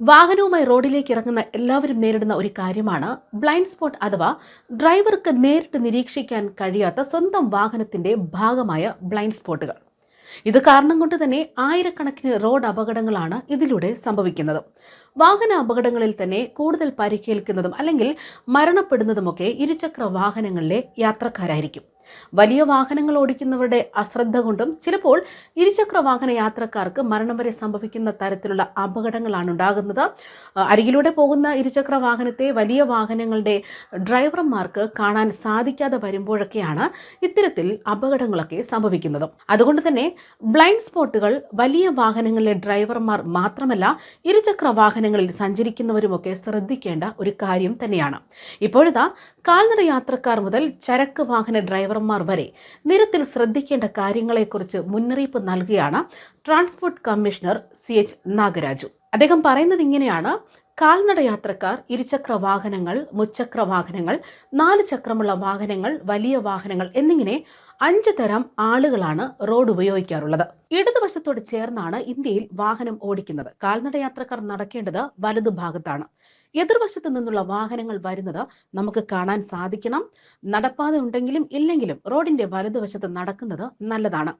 വാഹനവുമായി റോഡിലേക്ക് ഇറങ്ങുന്ന എല്ലാവരും നേരിടുന്ന ഒരു കാര്യമാണ് ബ്ലൈൻഡ് സ്പോട്ട് അഥവാ ഡ്രൈവർക്ക് നേരിട്ട് നിരീക്ഷിക്കാൻ കഴിയാത്ത സ്വന്തം വാഹനത്തിന്റെ ഭാഗമായ ബ്ലൈൻഡ് സ്പോട്ടുകൾ. ഇത് കാരണം കൊണ്ട് തന്നെ ആയിരക്കണക്കിന് റോഡ് അപകടങ്ങളാണ് ഇതിലൂടെ സംഭവിക്കുന്നത്. വാഹന അപകടങ്ങളിൽ തന്നെ കൂടുതൽ പരിക്കേൽക്കുന്നതും അല്ലെങ്കിൽ മരണപ്പെടുന്നതുമൊക്കെ ഇരുചക്ര വാഹനങ്ങളിലെ യാത്രക്കാരായിരിക്കും. വലിയ വാഹനങ്ങൾ ഓടിക്കുന്നവരുടെ അശ്രദ്ധ കൊണ്ടും ചിലപ്പോൾ ഇരുചക്ര വാഹന യാത്രക്കാർക്ക് മരണം വരെ സംഭവിക്കുന്ന തരത്തിലുള്ള അപകടങ്ങളാണ് ഉണ്ടാകുന്നത്. അരികിലൂടെ പോകുന്ന ഇരുചക്ര വാഹനത്തെ വലിയ വാഹനങ്ങളുടെ ഡ്രൈവർമാർക്ക് കാണാൻ സാധിക്കാതെ വരുമ്പോഴൊക്കെയാണ് ഇത്തരത്തിൽ അപകടങ്ങളൊക്കെ സംഭവിക്കുന്നത്. അതുകൊണ്ട് തന്നെ ബ്ലൈൻഡ് സ്പോട്ടുകൾ വലിയ വാഹനങ്ങളിലെ ഡ്രൈവർമാർ മാത്രമല്ല ഇരുചക്ര വാഹനങ്ങളിൽ സഞ്ചരിക്കുന്നവരുമൊക്കെ ശ്രദ്ധിക്കേണ്ട ഒരു കാര്യം തന്നെയാണ്. ഇപ്പോഴിതാ കാൽനട യാത്രക്കാർ മുതൽ ചരക്ക് വാഹന ഡ്രൈവർമാർ വരെ നിരത്തിൽ ശ്രദ്ധിക്കേണ്ട കാര്യങ്ങളെക്കുറിച്ച് മുന്നറിയിപ്പ് നൽകുകയാണ് transport commissioner C H Nagaraju. അദ്ദേഹം പറയുന്നത് ഇങ്ങനെയാണ്. കാൽനട യാത്രക്കാർ ഇരുചക്ര വാഹനങ്ങൾ മുച്ചക്ര വാഹനങ്ങൾ നാല് ചക്രമുള്ള വാഹനങ്ങൾ വലിയ വാഹനങ്ങൾ എന്നിങ്ങനെ അഞ്ച് തരം ആളുകളാണ് റോഡ് ഉപയോഗിക്കാറുള്ളത്. ഇടതുവശത്തോട് ചേർന്നാണ് ഇന്ത്യയിൽ വാഹനം ഓടിക്കുന്നത്. കാൽനട യാത്രക്കാർ നടക്കേണ്ടത് വലതുഭാഗത്താണ്. എതിർവശത്ത് നിന്നുള്ള വാഹനങ്ങൾ വരുന്നത് നമുക്ക് കാണാൻ സാധിക്കണം. നടപ്പാത ഉണ്ടെങ്കിലും ഇല്ലെങ്കിലും റോഡിന്റെ വലതുവശത്ത് നടക്കുന്നത് നല്ലതാണ്.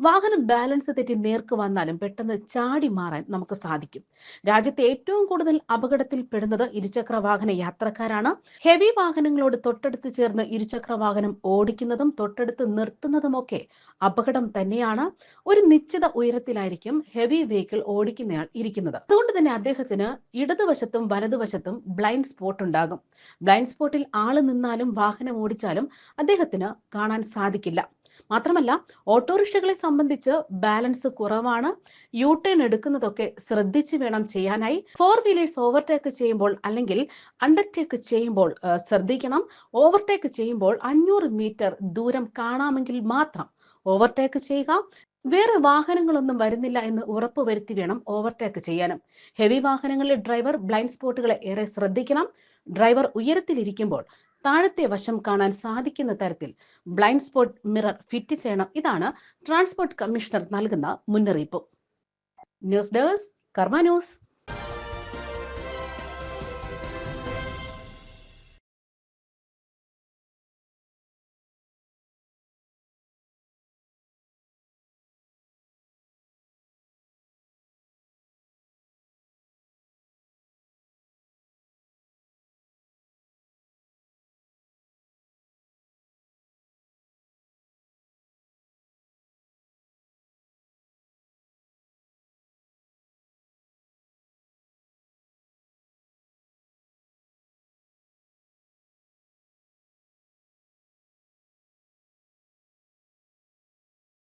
വാഹനം ബാലൻസ് തെറ്റി നേർക്ക് വന്നാലും പെട്ടെന്ന് ചാടി മാറാൻ നമുക്ക് സാധിക്കും. രാജ്യത്തെ ഏറ്റവും കൂടുതൽ അപകടത്തിൽ പെടുന്നത് ഇരുചക്ര വാഹന യാത്രക്കാരാണ്. ഹെവി വാഹനങ്ങളോട് തൊട്ടടുത്ത് ചേർന്ന് ഇരുചക്ര വാഹനം ഓടിക്കുന്നതും തൊട്ടടുത്ത് നിർത്തുന്നതുമൊക്കെ അപകടം തന്നെയാണ്. ഒരു നിശ്ചിത ഉയരത്തിലായിരിക്കും ഹെവി വെഹിക്കിൾ ഓടിക്കുന്നയാൾ ഇരിക്കുന്നത്. അതുകൊണ്ട് തന്നെ അദ്ദേഹത്തിന് ഇടതുവശത്തും വലതുവശത്തും ബ്ലൈൻഡ് സ്പോട്ട് ഉണ്ടാകും. ബ്ലൈൻഡ് സ്പോട്ടിൽ ആൾ നിന്നാലും വാഹനം ഓടിച്ചാലും അദ്ദേഹത്തിന് കാണാൻ സാധിക്കില്ല. മാത്രമല്ല ഓട്ടോറിക്ഷകളെ സംബന്ധിച്ച് ബാലൻസ് കുറവാണ്. യു ടേൺ എടുക്കുന്നതൊക്കെ ശ്രദ്ധിച്ചു വേണം ചെയ്യാനായി. ഫോർ വീലേഴ്സ് ഓവർടേക്ക് ചെയ്യുമ്പോൾ അല്ലെങ്കിൽ അണ്ടർടേക്ക് ചെയ്യുമ്പോൾ ശ്രദ്ധിക്കണം. ഓവർടേക്ക് ചെയ്യുമ്പോൾ അഞ്ഞൂറ് മീറ്റർ ദൂരം കാണാമെങ്കിൽ മാത്രം ഓവർടേക്ക് ചെയ്യുക. വേറെ വാഹനങ്ങളൊന്നും വരുന്നില്ല എന്ന് ഉറപ്പുവരുത്തി വേണം ഓവർടേക്ക് ചെയ്യാനും. ഹെവി വാഹനങ്ങളിലെ ഡ്രൈവർ ബ്ലൈൻഡ് സ്പോട്ടുകളെ ഏറെ ശ്രദ്ധിക്കണം. ഡ്രൈവർ ഉയരത്തിലിരിക്കുമ്പോൾ താഴത്തെ വശം കാണാൻ സാധിക്കുന്ന തരത്തിൽ ബ്ലൈൻഡ് സ്പോട്ട് മിറർ ഫിറ്റ് ചെയ്യണം. ഇതാണ് ട്രാൻസ്പോർട്ട് കമ്മീഷണർ നൽകുന്ന മുന്നറിയിപ്പ്. ന്യൂസ് ഡെസ്ക് കർമ്മ ന്യൂസ്